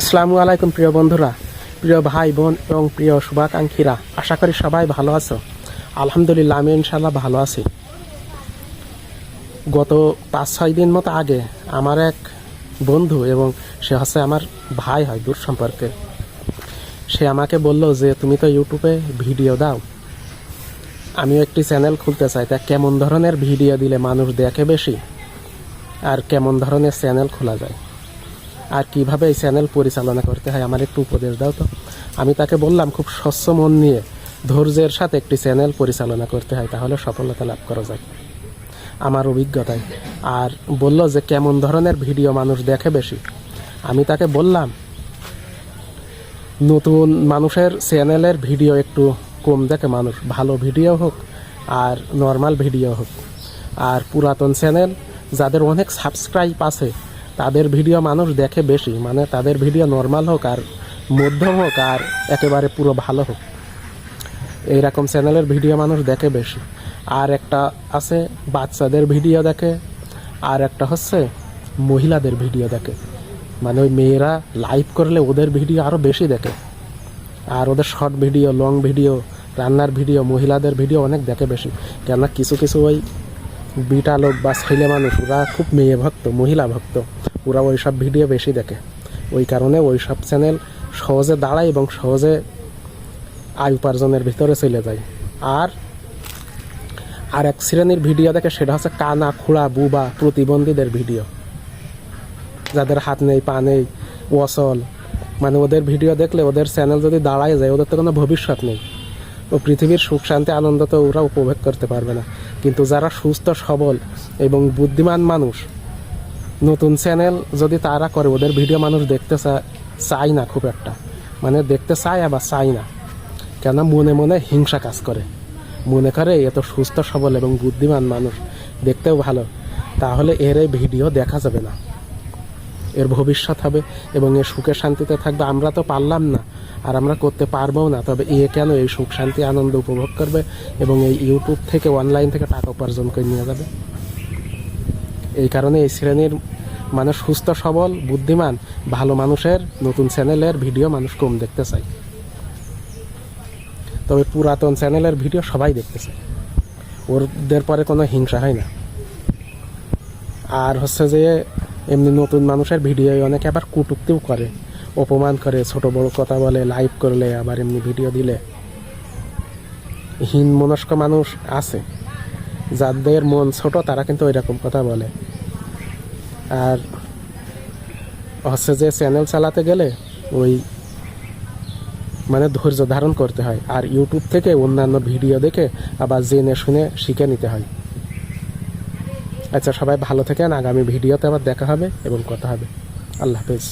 আসসালামু আলাইকুম, প্রিয় বন্ধুরা, প্রিয় ভাই, বোন এবং প্রিয় শুভাকাঙ্ক্ষীরা। আশা করি সবাই ভালো আছো। আলহামদুলিল্লাহ, আমি ইনশাল্লাহ ভালো আছি। গত পাঁচ, ছয় দিন মতো আগে আমার এক বন্ধু এবং সে হচ্ছে আমার ভাই হয়, দূর সম্পর্কে। সে আমাকে বলল যে, তুমি তো ইউটিউবে ভিডিও দাও। আমিও একটি চ্যানেল খুলতে চাই। তা কেমন ধরনের ভিডিও দিলে মানুষ দেখে বেশি? আর কেমন ধরনের চ্যানেল খোলা যায়? আর কীভাবে এই চ্যানেল পরিচালনা করতে হয় আমার একটু উপদেশ দাও তো। আমি তাকে বললাম, খুব স্বচ্ছ মন নিয়ে ধৈর্যের সাথে একটি চ্যানেল পরিচালনা করতে হয়, তাহলে সফলতা লাভ করা যায়। আমার অভিজ্ঞতায়। আর বলল যে, কেমন ধরনের ভিডিও মানুষ দেখে বেশি? আমি তাকে বললাম, নতুন মানুষের চ্যানেলের ভিডিও একটু কম দেখে মানুষ, ভালো ভিডিও হোক আর নর্মাল ভিডিও হোক। আর পুরাতন চ্যানেল যাদের অনেক সাবস্ক্রাইব আছে তাদের ভিডিও মানুষ দেখে বেশি। মানে তাদের ভিডিও নর্মাল হোক আর মধ্যম হোক আর একেবারে পুরো ভালো হোক। এইরকম চ্যানেলের ভিডিও মানুষ দেখে বেশি। আর একটা আছে, বাচ্চাদের ভিডিও দেখে। আর একটা হচ্ছে, মহিলাদের ভিডিও দেখে। মানে ওই মেয়েরা লাইভ করলে ওদের ভিডিও আরও বেশি দেখে। আর ওদের শর্ট ভিডিও লং ভিডিও, রান্নার ভিডিও, মহিলাদের ভিডিও অনেক দেখে বেশি। কেননা কিছু কিছু ওই বিটা লোক বা ছেলে মানুষ, ওরা খুব মেয়ে ভক্ত, মহিলা ভক্ত। ওরা ওই সব ভিডিও বেশি দেখে। ওই কারণে ওই সব চ্যানেল সহজে দাঁড়ায় এবং সহজে আয় উপার্জনের ভিতরে চলে যায়। আর আর এক শ্রেণির ভিডিও দেখে সেটা হচ্ছে কানা, খুঁড়া, বুবা প্রতিবন্ধীদের ভিডিও। যাদের হাত নেই, পা নেই ওসল মানে ওদের ভিডিও দেখলে ওদের চ্যানেল যদি দাঁড়ায় যায়, ওদের তো কোনো ভবিষ্যৎ নেই। ও পৃথিবীর সুখ, শান্তি, আনন্দ তো ওরা উপভোগ করতে পারবে না। কিন্তু যারা সুস্থ, সবল এবং বুদ্ধিমান মানুষ নতুন চ্যানেল যদি তারা করে, ওদের ভিডিও মানুষ দেখতে চায় না খুব একটা। মানে দেখতে চায় আবার চায় না। কেন মনে মনে হিংসা কাজ করে। মনে করে এত সুস্থ, সবল এবং বুদ্ধিমান মানুষ। দেখতেও ভালো। তাহলে এর এই ভিডিও দেখা যাবে না। এর ভবিষ্যৎ হবে এবং এর সুখে শান্তিতে থাকবে। আমরা তো পারলাম না। আর আমরা করতে পারব না। তবে এ কেন এই সুখ, শান্তি, আনন্দ উপভোগ করবে এবং এই ইউটিউব থেকে, অনলাইন থেকে টাকা উপার্জন করে নিয়ে যাবে? এই কারণে এই শ্রেণির মানুষ সুস্থ, সবল, বুদ্ধিমান, ভালো মানুষের নতুন চ্যানেলের ভিডিও মানুষ কম দেখতে চায়। তবে পুরাতন চ্যানেলের ভিডিও সবাই দেখতে চায়। ওদের পরে কোনো হিংসা হয় না। আর হচ্ছে যে, এমনি নতুন মানুষের ভিডিও অনেকে আবার কুটুক্তিও করে। অপমান করে, ছোট বড় কথা বলে লাইভ করলে, আবার এমনি ভিডিও দিলে। হীন মনস্ক মানুষ আছে। যাদের মন ছোট, তারা কিন্তু ওই রকম কথা বলে। আর হচ্ছে যে চ্যানেল চালাতে গেলে ওই মানে ধৈর্য ধারণ করতে হয়। আর ইউটিউব থেকে অন্যান্য ভিডিও দেখে আবার জেনে শুনে শিখে নিতে হয়। আচ্ছা সবাই ভালো থাকেন। আগামী ভিডিওতে আবার দেখা হবে এবং কথা হবে। আল্লাহ হাফেজ।